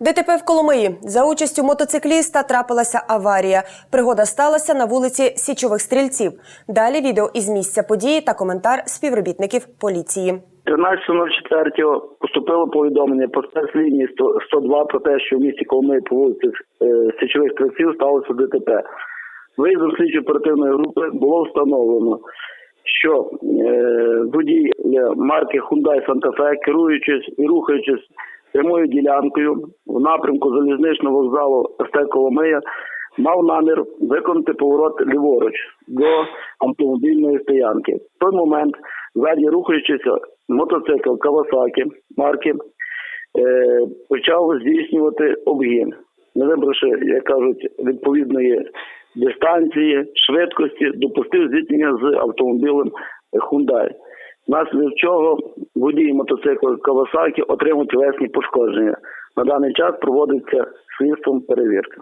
ДТП в Коломиї за участю мотоцикліста трапилася аварія. Пригода сталася на вулиці Січових стрільців. Далі відео із місця події та коментар співробітників поліції. 13.04 поступило повідомлення по спецлінії 100 102 про те, що в місті Коломиї по вулиці е, Січових стрільців сталося ДТП. Виїздом слідчо оперативної групи було встановлено, що е, водій е, марки Hyundai Santa Fe, керуючись і рухаючись прямою ділянкою в напрямку залізничного вокзалу СТ Коломия, мав намір виконати поворот ліворуч до автомобільної стоянки. В той момент ззаді рухаючися мотоцикл Кавасакі марки е, почав здійснювати обгін, не вибравши, як кажуть, відповідної дистанції, швидкості, допустив зіткнення з автомобілем Hyundai. Внаслідок чого водій мотоциклу Кавасакі отримав тілесні пошкодження. На даний час проводиться слідством перевірка.